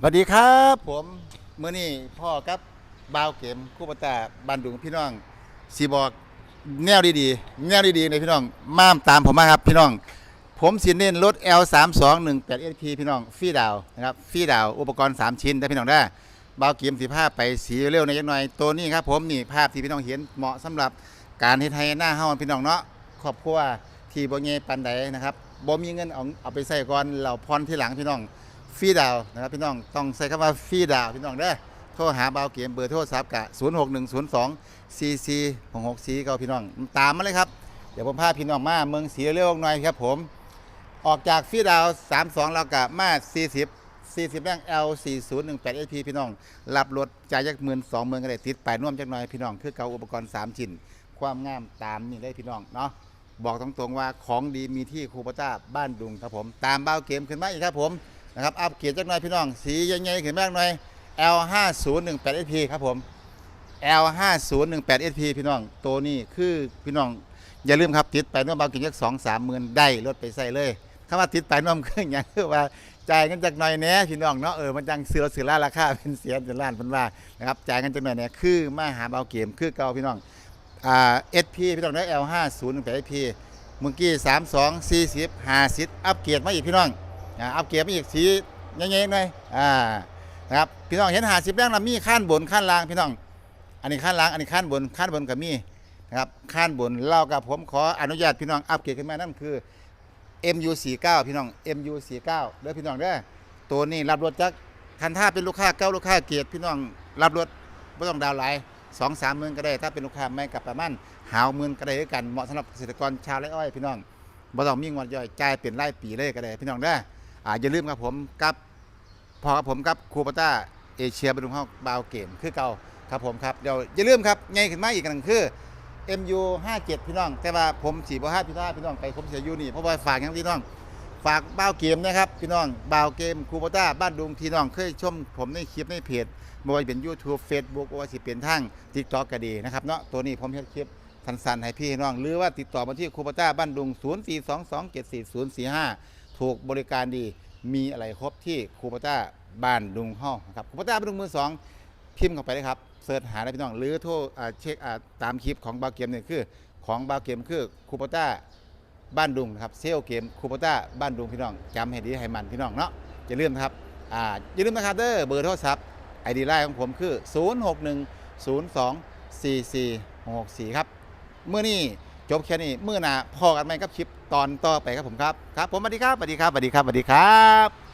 สวัสดีครับผมเมื่อนี้พ่อกับบาวเข็มคู่ปตาบันดุงพี่น้องสีบอกแนวดีๆ แนวดีๆเลยพี่น้องมามตามผมมาครับพี่น้อง ผมสิเน้นรถ L 3 2 1 8 SP พี่น้องฟรีดาวนะครับฟรีดาวอุปกรณ์ 3 ชิ้นได้พี่น้องได้บาวเข็มสีภาพไปสีเร็วในยักหน่อยตัวนี้ครับผมนี่ภาพที่พี่น้องเห็นเหมาะสำหรับการเฮ็ดให้หน้าเฮาพี่น้องเนาะครอบครัวที่บ่เงยปานใดนะครับบ่มีเงินเอาเอาไปใส่ก่อนเราพรที่หลังพี่น้อง ฟรีดาวนะครับพี่น้องต้องใช้คำว่าฟรีดาวพี่น้องเด้อโทรหาเบาเกมเบอร์โทรศัพท์กะ0 6 1 0 2 4 4 6 6 4ก็พี่น้องตามมาเลยครับเดี๋ยวผมพาพี่น้องมาเมืองศรีเร็วๆหน่อยครับผม ออกจากฟรีดาว 32 แล้วกับมา 40 40แรง L 4 0 1 8 SP พี่น้องรับรถจ่ายยักหมื่นสองหมื่นก็ได้ติดไปน่วมจักหน่อยพี่น้องคือเก่าอุปกรณ์3ชิ้นความงามตามนี่ได้พี่น้องเนาะบอกตรงๆว่าของดีมีที่คูปต้าบ้านดุงครับผม ตามเบ้าเกมขึ้นมาอีกครับผม นะครับ อัปเกียรดจักหน่อยพี่น้อง สีใหญ่ๆขึ้นมากหน่อย L 5 0 1 8 SP ครับผม L 5 0 1 8 SP พี่น้อง ตัวนี้คือพี่น้อง อย่าลืมครับ ติดไปน่วมเบากินยักสองสามหมื่นได้รถไปใส่เลยคำว่าติดไปน่วมคืออย่างคือว่าจ่ายเงินจากหน่อยแหน่พี่น้องเนาะเออมันจังซื้อรถซื้อล้าราคาเป็นเสียเป็นล้านเป็นว่านะครับจ่ายเงินจากหน่อยเนี่ยคือมาหาเบาเกมคือเก่าพี่น้องอ่า SP พี่น้องได้ L 5 0 1 8 SP เมื่อกี้3 2 40 50อัปเกียรดมาอีกพี่น้อง อ่าอัปเกรดมาอีกสีเงี้ยๆหน่อยอ่านะครับพี่น้องเห็น50แรงละมีขั้นบนขั้นล่างพี่น้อง อันนี้ขั้นล่างอันนี้ขั้นบนขั้นบนกับมีนะครับขั้นบนเล่ากับผมขออนุญาตพี่น้องอัปเกรดขึ้นมานั่นคือ MU49 พี่น้อง MU49 เด้อพี่น้องเด้อตัวนี้รับรถจากคันถ้าเป็นลูกค้าเก้าลูกค้าเกียรติพี่น้องรับรถไม่ต้องดาวไลน์สองสามหมื่นก็ได้ ถ้าเป็นลูกค้าไม่กับประมาณหาวหมื่นก็ได้ด้วยกันเหมาะสำหรับเกษตรกรชาวไร่อ้อยพี่น้องบ่ต้องมีงวดย่อยจ่ายเป็นรายปีเลยก็ได้พี่น้องเด้อ อ่าอย่าลืมครับผมกับพอกับผมกับครูปต้าเอเชียบรรลุเฮาบาวเกมคือเก่าครับผมครับเดี๋ยวอย่าลืมครับไงขึ้นมาอีกอันหนึงคือ MU 57พี่น้อง แต่ว่าผมสีบ่ห้าพี่น้องพี่น้องไปผมเสียอยู่นี่เพราะว่าฝากอย่างพี่น้อง ฝากบ้าวเกมนะครับพี่น้องบ้าวเกมคูโบต้าบ้านดุงพี่น้องเคยชมผมในคลิปในเพจไม่ว่าจะเป็น YouTube Facebook ว่าสิเป็นทาง TikTok ก็ดีนะครับเนาะตัวนี้ผมเฮ็ดคลิปสั้นๆให้พี่น้อง หรือว่าติดต่อมาที่คูโบต้าบ้านดุง 0 4 2 2 7 4 0 4 5 ถูกบริการดี มีอะไรครบที่คูโบต้าบ้านดุงเฮานะครับคูโบต้าบ้านดุงมือสองพิมพ์เข้าไปเลยครับเสิร์ชหาได้พี่น้อง หรือโทรเช็คตามคลิปของบาเกมเนี่ยคือ ของบาเกมคือคูปต้าบ้านดุงนะครับเซลลเกมคูปต้าบ้านดุงพี่น้องจำให้ดีให้มันพี่น้องเนาะอย่าลืมนะครับอ่าอย่าลืมนะครับเด้อเบอร์โทรศัพท์ไอดีไลน์ของผมคือ 061 02 44 64 ครับเมื่อนี้ จบแค่นี้เมื่อหน้าพอกันไหมครับคลิปตอนต่อไปครับผมครับครับผมสวัสดีครับสวัสดีครับสวัสดีครับสวัสดีครับ